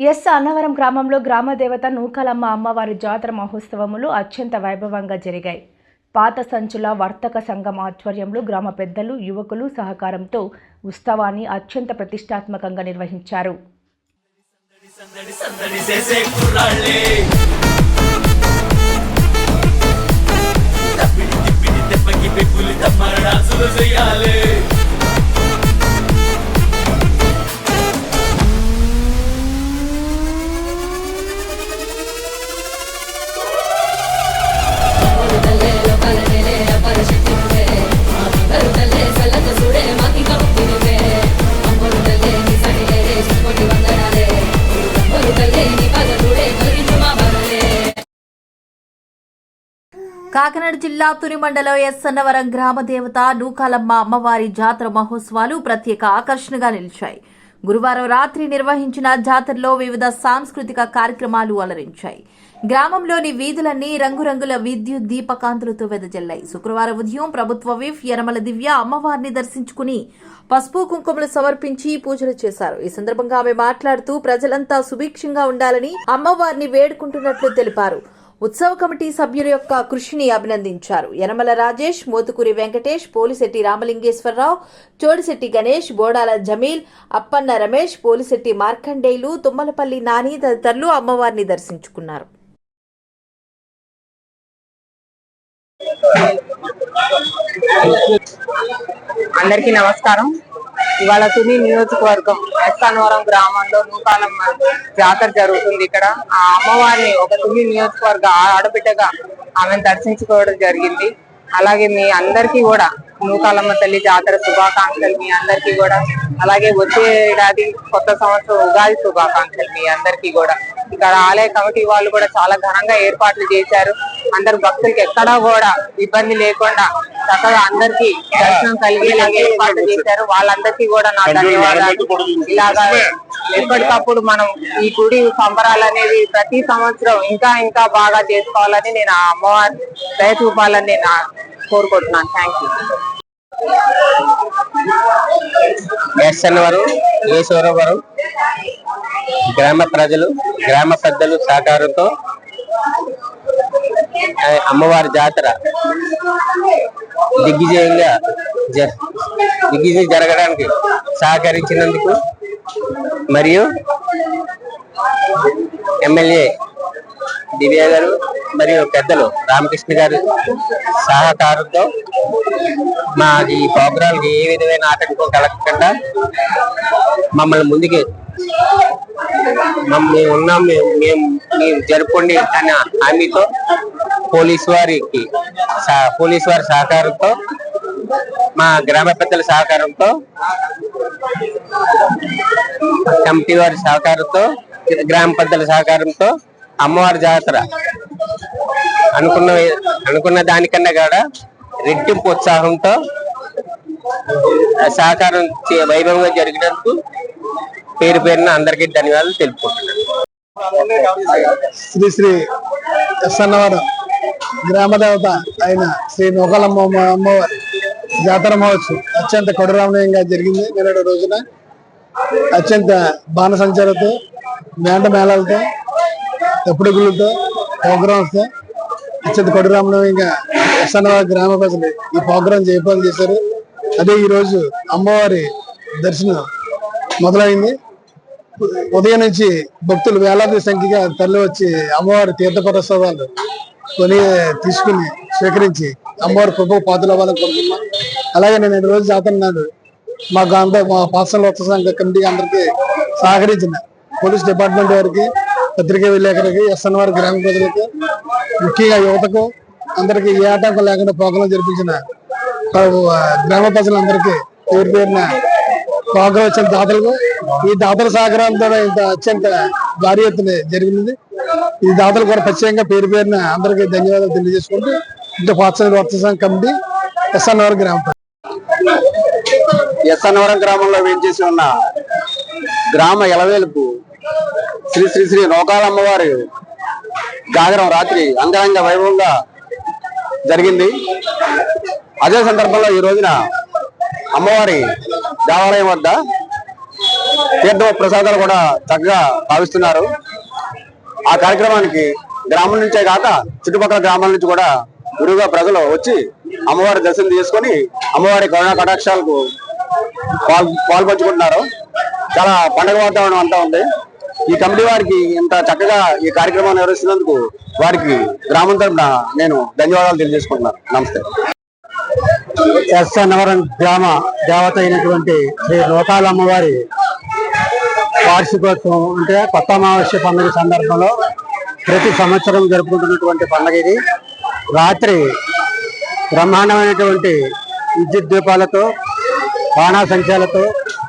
Yes Annavaram గ్రామంలో గ్రామ దేవత నూకలమ్మ అమ్మవారి జాతర మహోత్సవములు అత్యంత వైభవంగా జరిగాయి. పాత సంచుల వర్తక సంఘం ఆధ్వర్యంలో గ్రామ పెద్దలు యువకులు సహకారంతో ఉత్సవాన్ని అత్యంత ప్రతిష్టాత్మకంగా నిర్వహించారు. సందడి కాకినాడ జిల్లా తునిమండలం ఎస్సన్నవరం ఎస్ గ్రామ దేవత నూకాలమ్మ అమ్మవారి జాతర మహోత్సవాలు ప్రత్యేక ఆకర్షణగా నిలిచాయి. గురువారం రాత్రి నిర్వహించిన జాతరలో వివిధ సాంస్కృతిక కార్యక్రమాలు అలరించాయి. గ్రామంలోని వీధులన్నీ రంగురంగుల విద్యుత్ దీపకాంతులతో వెదజల్లాయి. శుక్రవారం ఉదయం ప్రభుత్వ విఫ్ యనమల దివ్య అమ్మవారిని దర్శించుకుని పసుపు కుంకుమలు సమర్పించి పూజలు చేశారు. ఈ సందర్భంగా ఆమె మాట్లాడుతూ ప్రజలంతా సుభిక్షంగా ఉండాలని అమ్మవారిని వేడుకుంటున్నట్లు తెలిపారు. ఉత్సవ కమిటీ సభ్యుల యొక్క కృషిని అభినందించారు. యనమల రాజేష్ మోతుకూరి వెంకటేష్ పోలిశెట్టి రామలింగేశ్వరరావు చోడిశెట్టి గణేష్ బోడాల జమీల్ అప్పన్న రమేష్ పోలిశెట్టి మార్కండేయులు తుమ్మలపల్లి నాని తదితరులు అమ్మవారిని దర్శించుకున్నారు. అందరికీ నమస్కారం. ఇవాళ తుని నియోజకవర్గం ఎస్కానవరం గ్రామంలో నూకాలమ్మ జాతర జరుగుతుంది ఇక్కడ. ఆ అమ్మవారిని ఒక తుని నియోజకవర్గ ఆడబిడ్డగా ఆమెను దర్శించుకోవడం జరిగింది. అలాగే మీ అందరికీ కూడా నూకాలమ్మ తల్లి జాతర శుభాకాంక్షలు మీ అందరికీ కూడా. అలాగే వచ్చే ఏడాది కొత్త సంవత్సరం ఉగాది శుభాకాంక్షలు మీ అందరికీ కూడా. ఇక్కడ ఆలయ కమిటీ వాళ్ళు కూడా చాలా ఘనంగా ఏర్పాట్లు చేశారు. అందరు భక్తులకి ఎక్కడా కూడా ఇబ్బంది లేకుండా చక్కగా అందరికీ దర్శనం కలిగేలాగా ఏర్పాట్లు చేశారు. వాళ్ళందరికీ కూడా నా ధన్యవాదాలు. ఇలాగా ఎప్పటికప్పుడు మనం ఈ గుడి సంబరాలు అనేవి ప్రతి సంవత్సరం ఇంకా ఇంకా బాగా చేసుకోవాలని నేను ఆ అమ్మవారి దయ చూపాలని నేను కోరుకుంటున్నాను. థ్యాంక్ యూ ఎస్ఎన్ వారు ఈశ్వరరావు గారు గ్రామ ప్రజలు గ్రామ పెద్దలు సహకారంతో అమ్మవారి జాతర దిగ్విజయంగా దిగ్విజయం జరగడానికి సహకరించినందుకు మరియు ఎమ్మెల్యే దివ్య గారు మరియు పెద్దలు రామకృష్ణ గారు సహకారంతో మా ఈ ప్రోగ్రాంకి ఏ విధమైన ఆటంకం కలగకుండా మమ్మల్ని ముందుకి మేము ఉన్నాం మేము మేము మేము జరుపుకోండి అన్న హామీతో పోలీసు వారికి పోలీసు వారి సహకారంతో మా గ్రామ పెద్దల సహకారంతో కమిటీ వారి సహకారంతో గ్రామ పెద్దల సహకారంతో అమ్మవారి జాతర అనుకున్న అనుకున్న దానికన్నా కూడా రెట్టింపు ఉత్సాహంతో సహకారం వైభవంగా జరిగినందుకు పేరు పేరున అందరికీ ధన్యవాదాలు తెలుపుకుంటున్నాను. శ్రీ శ్రీ గ్రామదేవత అయిన శ్రీ నూకలమ్మ అమ్మవారి జాతర మహోత్సవం అత్యంత కడురామణీయంగా జరిగింది. నిన్నటి రోజున అత్యంత బాణసంచారతో మేంట మేళాలతో తప్పుడుగులతో ప్రోగ్రామ్స్తో అత్యంత కడురామణీయంగా ఎస్సన్నవారి గ్రామ ప్రజలు ఈ ప్రోగ్రాం జయపాలు చేశారు. అదే ఈరోజు అమ్మవారి దర్శనం మొదలైంది. ఉదయం నుంచి భక్తులు వేలాది సంఖ్యగా తరలి వచ్చి అమ్మవారి తీర్థ ప్రసాదాలు కొని తీసుకుని స్వీకరించి అమ్మవారి కృప పాతులు అవ్వాలని కోరుకున్నాం అలాగే నేను రెండు రోజులు జాతర మా మాకు అందరూ మా పాఠశాల ఉత్సవ సంఘ కమిటీ అందరికీ సహకరించిన పోలీస్ డిపార్ట్మెంట్ వారికి పత్రికా విలేకరికి ఎస్ఎన్ వారి గ్రామ ప్రజలకు ముఖ్యంగా యువతకు అందరికీ ఏ ఆటంకం లేకుండా ప్రోగ్రాం జరిపించిన గ్రామ ప్రజలందరికీ పేరు పేరున ప్రోగ్రాం వచ్చిన దాతలకు ఈ దాతల సహకారంతో ఇంత అత్యంత భారీ ఎత్తున జరిగింది. ఈ దాతలు కూడా ప్రత్యేకంగా పేరు పేరున అందరికీ ధన్యవాదాలు తెలియజేసుకుంటూ ఇంత పాత్ర వర్తసం కమిటీ ఎస్ఎన్వరం గ్రామం ఎస్ఎన్వరం గ్రామంలో వేంచేసి ఉన్న గ్రామ ఎలవేలుపు శ్రీ శ్రీ శ్రీ నోకాలమ్మవారి జాగరం రాత్రి అంగరంగ వైభవంగా జరిగింది. అదే సందర్భంలో ఈ రోజున అమ్మవారి దేవాలయం వద్ద తీర్థ ప్రసాదాలు కూడా చక్కగా భావిస్తున్నారు. ఆ కార్యక్రమానికి గ్రామం నుంచే కాక చుట్టుపక్కల గ్రామాల నుంచి కూడా గురువుగా ప్రజలు వచ్చి అమ్మవారి దర్శనం చేసుకుని అమ్మవారి కరుణా కటాక్షాలకు పాల్ పాల్పంచుకుంటున్నారు. చాలా పండగ వాతావరణం అంతా ఉంది. ఈ కమిటీ వారికి ఇంత చక్కగా ఈ కార్యక్రమాన్ని నిర్వహిస్తున్నందుకు వారికి గ్రామం తరపున నేను ధన్యవాదాలు తెలియజేసుకుంటున్నాను. నమస్తే. ఎస్ఎన్వరం గ్రామ దేవత అయినటువంటి శ్రీ లోకాల అమ్మవారి వార్షికోత్సవం అంటే కొత్త అమావాస్య పండుగ సందర్భంలో ప్రతి సంవత్సరం జరుపుకుంటున్నటువంటి పండుగ ఇది. రాత్రి బ్రహ్మాండమైనటువంటి విద్యుత్ దీపాలతో బాణాసంచాలతో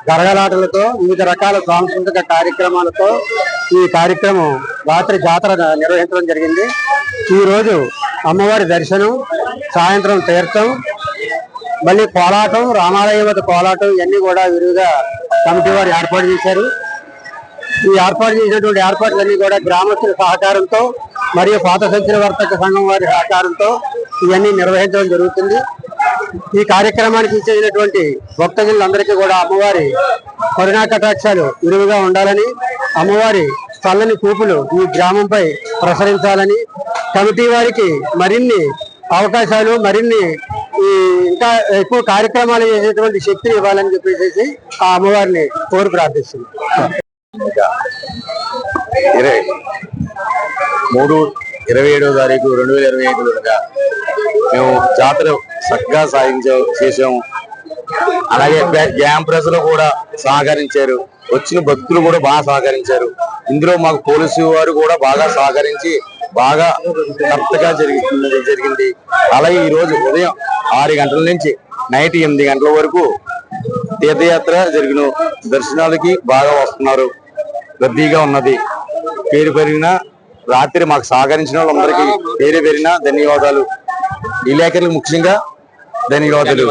గరగలాటలతో వివిధ రకాల సాంస్కృతిక కార్యక్రమాలతో ఈ కార్యక్రమం రాత్రి జాతర నిర్వహించడం జరిగింది. ఈరోజు అమ్మవారి దర్శనం సాయంత్రం తీర్థం మళ్ళీ కోలాటం రామాలయం వద్ద కోలాటం ఇవన్నీ కూడా విరివిగా కమిటీ వారు ఏర్పాటు చేశారు. ఈ ఏర్పాటు చేసినటువంటి ఏర్పాట్లన్నీ కూడా గ్రామస్తుల సహకారంతో మరియు పాత సంచిన వర్తక సంఘం వారి సహకారంతో ఇవన్నీ నిర్వహించడం జరుగుతుంది. ఈ కార్యక్రమానికి ఇచ్చేసినటువంటి భక్తజనులందరికీ కూడా అమ్మవారి కరుణా కటాక్షాలు విరివిగా ఉండాలని అమ్మవారి చల్లని కూపులు ఈ గ్రామంపై ప్రసరించాలని కమిటీ వారికి మరిన్ని అవకాశాలు మరిన్ని ఈ ఇంకా ఎక్కువ కార్యక్రమాలు చేసేటువంటి శక్తిని ఇవ్వాలని చెప్పేసి ఆ అమ్మవారిని కోరు ప్రార్థిస్తున్నాం. మూడు ఇరవై ఏడో తారీఖు రెండు వేల ఇరవై ఐదుగా మేము జాతర చక్కగా సాగించే చేసాము అలాగే గ్యామ్ ప్రజలు కూడా సహకరించారు. వచ్చిన భక్తులు కూడా బాగా సహకరించారు. ఇందులో మాకు పోలీసు వారు కూడా బాగా సహకరించి బాగా కరెక్ట్గా జరిగింది జరిగింది. అలాగే ఈరోజు ఉదయం ఆరు గంటల నుంచి నైట్ ఎనిమిది గంటల వరకు తీర్థయాత్ర జరిగిన దర్శనాలకి బాగా వస్తున్నారు. రద్దీగా ఉన్నది. పేరు పెరిగిన రాత్రి మాకు సహకరించిన వాళ్ళందరికీ పేరు పెరిగిన ధన్యవాదాలు. విలేకరులకు ముఖ్యంగా ధన్యవాదాలు.